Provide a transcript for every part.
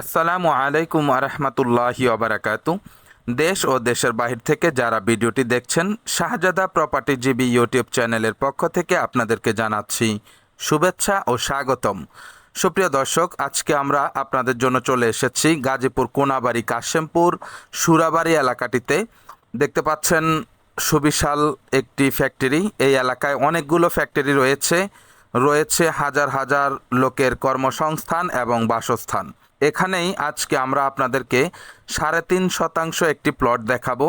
আসসালামু আলাইকুম আরহামতুল্লাহি ওবরাকাতু দেশ ও দেশের বাহির থেকে যারা ভিডিওটি দেখছেন, শাহজাদা প্রপার্টি জিবি ইউটিউব চ্যানেলের পক্ষ থেকে আপনাদেরকে জানাচ্ছি শুভেচ্ছা ও স্বাগতম। সুপ্রিয় দর্শক, আজকে আমরা আপনাদের জন্য চলে এসেছি গাজীপুর কোনাবাড়ি কাশেমপুর সুরাবাড়ি এলাকাটিতে। দেখতে পাচ্ছেন সুবিশাল একটি ফ্যাক্টরি এই এলাকায় অনেকগুলো ফ্যাক্টরি রয়েছে। রয়েছে হাজার হাজার লোকের কর্মসংস্থান এবং বাসস্থান। এখানেই আজকে আমরা আপনাদেরকে সাড়ে তিন শতাংশ একটি প্লট দেখাবো।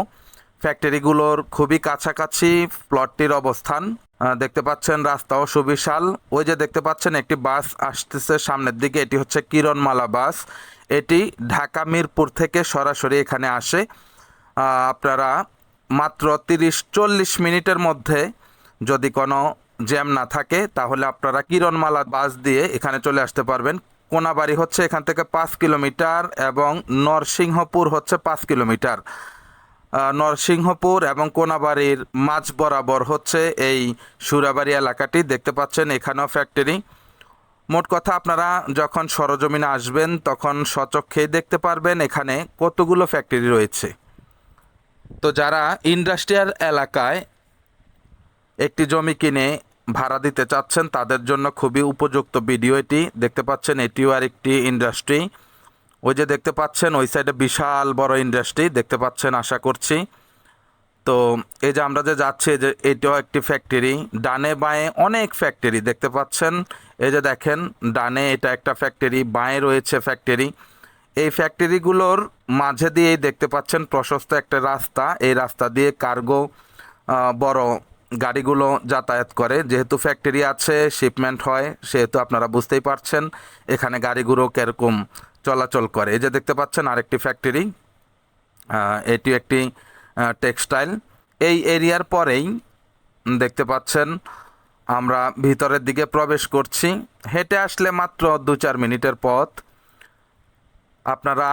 ফ্যাক্টরিগুলোর খুবই কাছাকাছি প্লটটির অবস্থান। দেখতে পাচ্ছেন রাস্তাও সুবিশাল। ওই যে দেখতে পাচ্ছেন একটি বাস আসতেছে সামনের দিকে, এটি হচ্ছে কিরণমালা বাস। এটি ঢাকা মিরপুর থেকে সরাসরি এখানে আসে। আপনারা মাত্র তিরিশ চল্লিশ মিনিটের মধ্যে যদি কোনো জ্যাম না থাকে, তাহলে আপনারা কিরণমালা বাস দিয়ে এখানে চলে আসতে পারবেন। কোনাবাড়ি হচ্ছে এখান থেকে পাঁচ কিলোমিটার এবং নরসিংহপুর হচ্ছে পাঁচ কিলোমিটার। নরসিংহপুর এবং কোনাবাড়ির মাঝ বরাবর হচ্ছে এই সুরাবাড়ি এলাকাটি। দেখতে পাচ্ছেন এখানেও ফ্যাক্টরি মোট কথা আপনারা যখন সরজমিনে আসবেন, তখন সচক্ষেই দেখতে পারবেন এখানে কতগুলো ফ্যাক্টরি রয়েছে। তো যারা ইন্ডাস্ট্রিয়াল এলাকায় একটি জমি কিনে ভাড়া দিতে চাচ্ছেন, তাদের জন্য খুবই উপযুক্ত ভিডিও এটি। দেখতে পাচ্ছেন, এটিও আর একটি ইন্ডাস্ট্রি। ওই যে দেখতে পাচ্ছেন, ওই সাইডে বিশাল বড় ইন্ডাস্ট্রি। দেখতে পাচ্ছেন, আশা করছি। তো, এই যে আমরা যে যাচ্ছি যে এটাও একটি ফ্যাক্টরি। ডানে বাঁয়ে অনেক ফ্যাক্টরি দেখতে পাচ্ছেন। এই যে দেখেন, ডানে এটা একটা ফ্যাক্টরি, বাঁয়ে রয়েছে ফ্যাক্টরি। এই ফ্যাক্টরিগুলোর মাঝে দিয়েই দেখতে পাচ্ছেন, প্রশস্ত একটা রাস্তা। এই রাস্তা দিয়ে কার্গো বড় গাড়িগুলো যাতায়াত করে। যেহেতু ফ্যাক্টরি আছে শিপমেন্ট হয়, সেহেতু আপনারা বুঝতেই পারছেন এখানে গাড়িগুলো কীরকম চলাচল করে। এই যে দেখতে পাচ্ছেন আরেকটি ফ্যাক্টরি এটি একটি টেক্সটাইল এই এরিয়ার পরেই দেখতে পাচ্ছেন আমরা ভিতরের দিকে প্রবেশ করছি। হেঁটে আসলে মাত্র দু চার মিনিটের পথ। আপনারা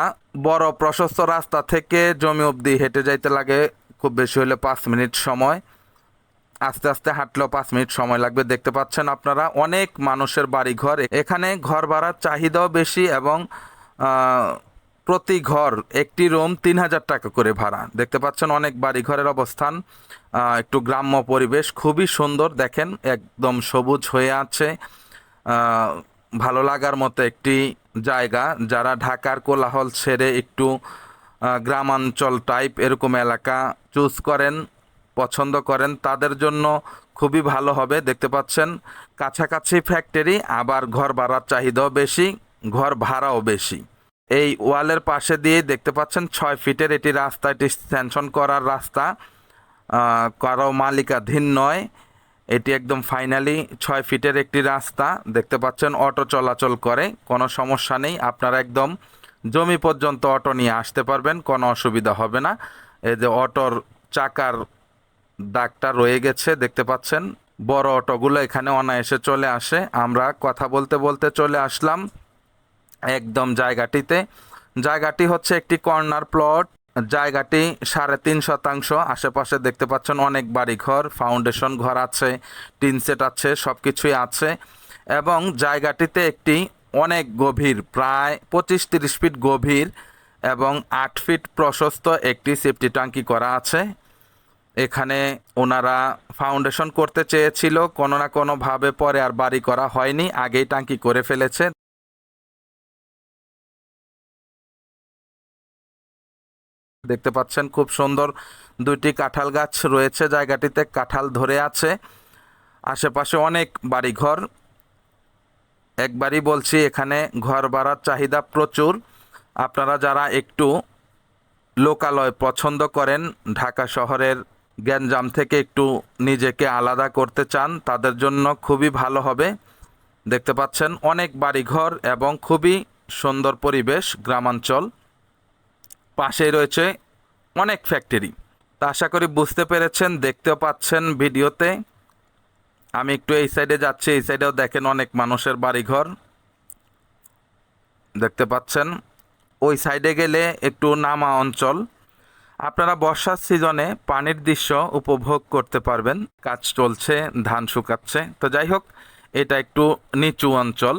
বড় প্রশস্ত রাস্তা থেকে জমি অবধি হেঁটে যাইতে লাগে, খুব বেশি হলে পাঁচ মিনিট সময়। আস্তে আস্তে হাঁটলেও পাঁচ মিনিট সময় লাগবে। দেখতে পাচ্ছেন আপনারা, অনেক মানুষের বাড়ি ঘর এখানে ঘর ভাড়ার চাহিদাও বেশি এবং প্রতি ঘর একটি রুম তিন হাজার টাকা করে ভাড়া। দেখতে পাচ্ছেন অনেক বাড়ি ঘরের অবস্থান একটু গ্রাম্য পরিবেশ, খুবই সুন্দর। দেখেন একদম সবুজ হয়ে আছে ভালো লাগার মতো একটি জায়গা। যারা ঢাকার কোলাহল ছেড়ে একটু গ্রামাঞ্চল টাইপ এরকম এলাকা চুজ করেন পছন্দ করেন, তাদের জন্য খুবই ভালো হবে, দেখতে পাচ্ছেন। কাছাকাছি ফ্যাক্টরি আবার ঘর ভাড়ার চাহিদাও বেশি, ঘর ভাড়াও বেশি। এই ওয়ালের পাশে দিয়ে দেখতে পাচ্ছেন ছয় ফিটের এটি রাস্তা, এটি স্যাংশন করার রাস্তা। কারও মালিকাধীন নয়, এটি একদম ফাইনালি ছয় ফিটের একটি রাস্তা, দেখতে পাচ্ছেন, অটো চলাচল করে, কোনো সমস্যা নেই, আপনারা একদম জমি পর্যন্ত অটো নিয়ে আসতে পারবেন, কোনো অসুবিধা হবে না। এই যে অটোর চাকার দাগটা রয়ে গেছে, দেখতে পাচ্ছেন। বড় অটোগুলো এখানে অনায়াসে চলে আসে। আমরা কথা বলতে বলতে চলে আসলাম একদম জায়গাটিতে। জায়গাটি হচ্ছে একটি কর্নার প্লট। জায়গাটি সাড়ে তিন শতাংশ। আশেপাশে দেখতে পাচ্ছেন অনেক বাড়ি ঘর ফাউন্ডেশন ঘর আছে, টিন সেট আছে সব কিছুই আছে। এবং জায়গাটিতে একটি অনেক গভীর, প্রায় পঁচিশ তিরিশ ফিট গভীর এবং আট ফিট প্রশস্ত একটি সেফটি ট্যাঙ্কি করা আছে। এখানে ওনারা ফাউন্ডেশন করতে চেয়েছিল, কোনো না কোনোভাবে পরে আর বাড়ি করা হয়নি, আগেই টাঙ্কি করে ফেলেছে। দেখতে পাচ্ছেন খুব সুন্দর দুইটি কাঁঠাল গাছ রয়েছে, জায়গাটিতে কাঁঠাল ধরে আছে। আশেপাশে অনেক বাড়িঘর। একবারই বলছি, এখানে ঘর ভাড়ার চাহিদা প্রচুর। আপনারা যারা একটু লোকালয় পছন্দ করেন, ঢাকা শহরের গ্যাঞ্জাম থেকে একটু নিজেকে আলাদা করতে চান, তাদের জন্য খুবই ভালো হবে। দেখতে পাচ্ছেন, অনেক বাড়িঘর এবং খুবই সুন্দর পরিবেশ গ্রামাঞ্চল। পাশেই রয়েছে অনেক ফ্যাক্টরি তা আশা করি বুঝতে পেরেছেন, দেখতেও পাচ্ছেন ভিডিওতে। আমি একটু এই সাইডে যাচ্ছি, এই সাইডেও দেখেন অনেক মানুষের বাড়িঘর। দেখতে পাচ্ছেন, ওই সাইডে গেলে একটু নামা অঞ্চল। আপনারা বর্ষার সিজনে পানির দৃশ্য উপভোগ করতে পারবেন। কাজ চলছে, ধান শুকাচ্ছে। তো যাই হোক, এটা একটু নিচু অঞ্চল।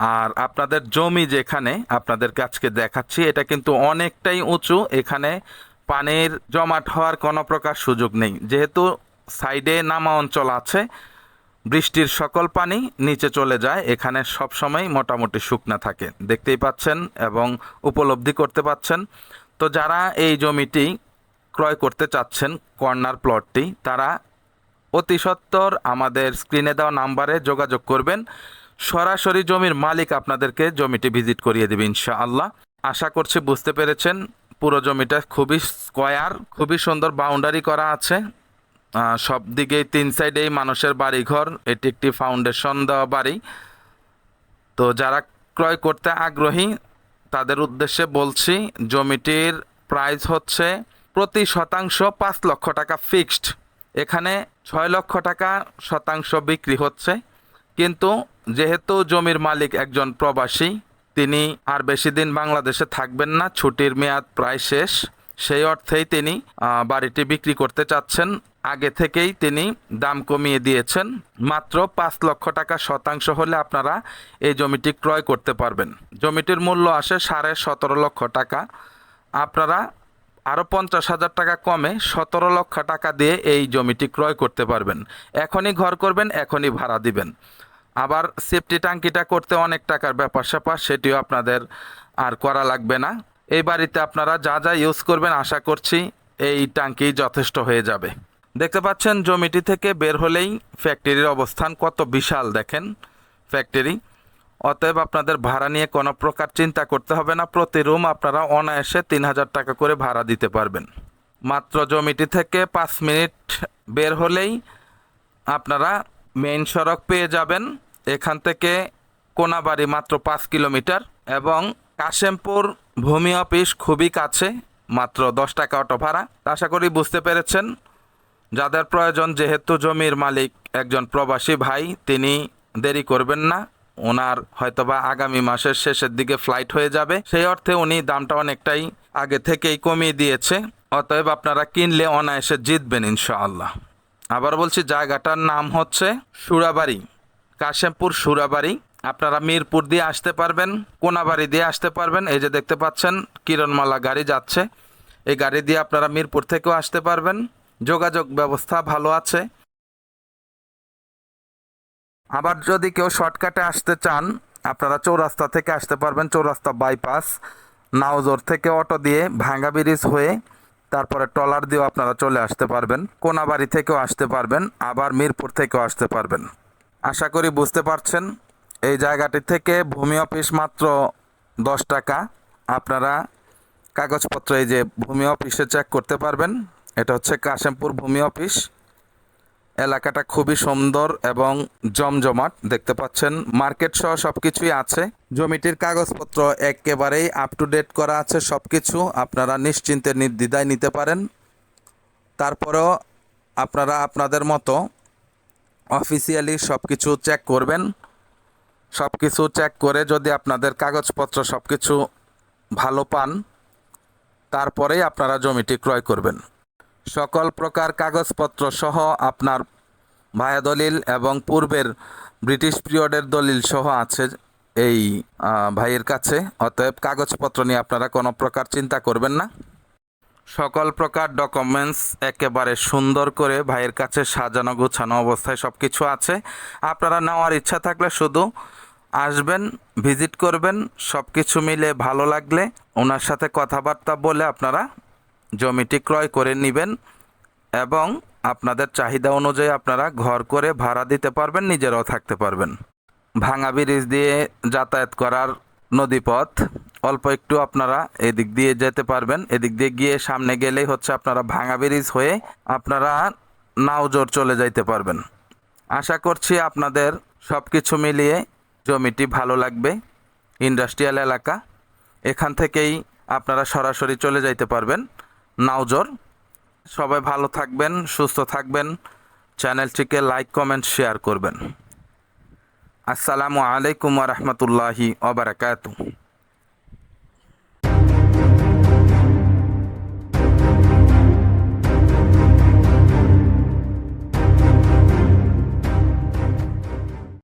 আর আপনাদের জমি যেখানে আপনাদের আজকে দেখাচ্ছি, এটা কিন্তু অনেকটাই উঁচু। এখানে পানির জমাট হওয়ার কোনো প্রকার সুযোগ নেই। যেহেতু সাইডে নামা অঞ্চল আছে, বৃষ্টির সকল পানি নিচে চলে যায়। এখানে সবসময় মোটামুটি শুকনা থাকে। দেখতেই পাচ্ছেন এবং উপলব্ধি করতে পাচ্ছেন। তো যারা এই জমিটি ক্রয় করতে চাচ্ছেন কর্নার প্লটটি তারা অতি সত্বর আমাদের স্ক্রিনে দেওয়া নাম্বারে যোগাযোগ করবেন। সরাসরি জমির মালিক আপনাদেরকে জমিটি ভিজিট করিয়ে দেবে ইনশাআল্লাহ। আশা করছি বুঝতে পেরেছেন, পুরো জমিটা খুবই স্কোয়ার খুবই সুন্দর বাউন্ডারি করা আছে। সব দিকেই তিন সাইডেই মানুষের বাড়িঘর, এটি একটি ফাউন্ডেশন দেওয়া বাড়ি। তো যারা ক্রয় করতে আগ্রহী তাদের উদ্দেশ্যে বলছি, জমিটির প্রাইস হচ্ছে প্রতি শতাংশ পাঁচ লক্ষ টাকা ফিক্সড এখানে ছয় লক্ষ টাকা শতাংশ বিক্রি হচ্ছে। কিন্তু যেহেতু জমির মালিক একজন প্রবাসী, তিনি আর বেশি দিন বাংলাদেশে থাকবেন না, ছুটির মেয়াদ প্রায় শেষ। সেই অর্থেই তিনি বাড়িটি বিক্রি করতে চাচ্ছেন। আগে থেকেই তিনি দাম কমিয়ে দিয়েছেন। মাত্র পাঁচ লক্ষ টাকা শতাংশ হলে আপনারা এই জমিটি ক্রয় করতে পারবেন। জমিটির মূল্য আসে সাড়ে সতেরো লক্ষ টাকা। আপনারা আরও পঞ্চাশ হাজার টাকা কমে সতেরো লক্ষ টাকা দিয়ে এই জমিটি ক্রয় করতে পারবেন। এখনই ঘর করবেন, এখনই ভাড়া দিবেন। আবার সেফটি ট্যাঙ্কিটা করতে অনেক টাকার ব্যাপার স্যাপার, সেটিও আপনাদের আর করা লাগবে না। এই বাড়িতে আপনারা যা যা ইউজ করবেন, আশা করছি এই টাঙ্কি যথেষ্ট হয়ে যাবে। দেখতে পাচ্ছেন, জমিটি থেকে বের হলেই ফ্যাক্টরির অবস্থান কত বিশাল, দেখেন। ফ্যাক্টরি অতএব আপনাদের ভাড়া নিয়ে কোনো প্রকার চিন্তা করতে হবে না। প্রতি রুম আপনারা অনায়াসে তিন হাজার টাকা করে ভাড়া দিতে পারবেন। মাত্র জমিটি থেকে পাঁচ মিনিট বের হলেই আপনারা মেইন সড়ক পেয়ে যাবেন। এখান থেকে কোনাবাড়ি মাত্র পাঁচ কিলোমিটার এবং কাশেমপুর ভূমি অফিস খুবই কাছে, মাত্র দশ টাকা অটো ভাড়া। আশা করি বুঝতে পেরেছেন। যাদের প্রয়োজন যেহেতু জমির মালিক একজন প্রবাসী ভাই, তিনি দেরি করবেন না। ওনার হয়তোবা আগামী মাসের শেষের দিকে ফ্লাইট হয়ে যাবে। সেই অর্থে উনি দামটা অনেকটাই আগে থেকেই কমিয়ে দিয়েছে। অতএব আপনারা কিনলে অনায়াসে জিতবেন ইনশাআল্লাহ। আবার বলছি, জায়গাটার নাম হচ্ছে সুরাবাড়ি, কাশেমপুর সুরাবাড়ি। আপনারা মিরপুর দিয়ে আসতে পারবেন, কোনাবাড়ি দিয়ে আসতে পারবেন। এই যে দেখতে পাচ্ছেন, কিরণমালা গাড়ি যাচ্ছে। এই গাড়ি দিয়ে আপনারা মিরপুর থেকেও আসতে পারবেন। যোগাযোগ ব্যবস্থা ভালো আছে। আবার যদি কেউ শর্টকাটে আসতে চান, আপনারা চৌরাস্তা থেকে আসতে পারবেন, চৌরাস্তা বাইপাস নাওজোর থেকে অটো দিয়ে ভাঙ্গা ব্রিজ হয়ে তারপরে ট্রলার দিয়েও আপনারা চলে আসতে পারবেন, কোনাবাড়ি থেকেও আসতে পারবেন, আবার মিরপুর থেকেও আসতে পারবেন। আশা করি বুঝতে পারছেন, এই জায়গাটি থেকে ভূমি অফিস মাত্র দশ টাকা। আপনারা কাগজপত্র এই যে ভূমি অফিসে চেক করতে পারবেন। এটা হচ্ছে কাশেমপুর ভূমি অফিস। এলাকাটা খুবই সুন্দর এবং জমজমাট, দেখতে পাচ্ছেন। মার্কেট সহ সব কিছুই আছে। জমিটির কাগজপত্র একেবারেই আপ টু ডেট করা আছে সব কিছু আপনারা নিশ্চিন্তে নির্দ্বিধায় নিতে পারেন। তারপরেও আপনারা আপনাদের মতো অফিসিয়ালি সব কিছু চেক করবেন। সব কিছু চেক করে যদি আপনাদের কাগজপত্র সব কিছু ভালো পান, তারপরেই আপনারা জমিটি ক্রয় করবেন। সকল প্রকার কাগজপত্র সহ আপনার ভায়া দলিল এবং পূর্বের ব্রিটিশ পিরিয়ডের দলিল সহ আছে এই ভাইয়ের কাছে। অতএব কাগজপত্র নিয়ে আপনারা কোনো প্রকার চিন্তা করবেন না। সকল প্রকার ডকুমেন্টস একেবারে সুন্দর করে ভাইয়ের কাছে সাজানো গোছানো অবস্থায় সব কিছু আছে। আপনারা নেওয়ার ইচ্ছা থাকলে শুধু আসবেন, ভিজিট করবেন সব কিছু মিলে ভালো লাগলে, ওনার সাথে কথাবার্তা বলে আপনারা জমিটি ক্রয় করে নেবেন এবং আপনাদের চাহিদা অনুযায়ী আপনারা ঘর করে ভাড়া দিতে পারবেন, নিজেরাও থাকতে পারবেন। ভাঙা ব্রিজ দিয়ে যাতায়াত করার নদীপথ, অল্প একটু আপনারা এদিক দিয়ে যেতে পারবেন। এদিক দিয়ে গিয়ে সামনে গেলেই হচ্ছে আপনারা ভাঙা ব্রিজ হয়ে আপনারা নাওজোর চলে যাইতে পারবেন। আশা করছি আপনাদের সব কিছু মিলিয়ে জমিটি ভালো লাগবে, ইন্ডাস্ট্রিয়াল এলাকা। এখান থেকেই আপনারা সরাসরি চলে যাইতে পারবেন। নাওজোর সবাই ভালো থাকবেন, সুস্থ থাকবেন। চ্যানেলটিকে লাইক, কমেন্ট, শেয়ার করবেন। আসসালামু আলাইকুম রহমতুল্লাহি ওবরাকাতু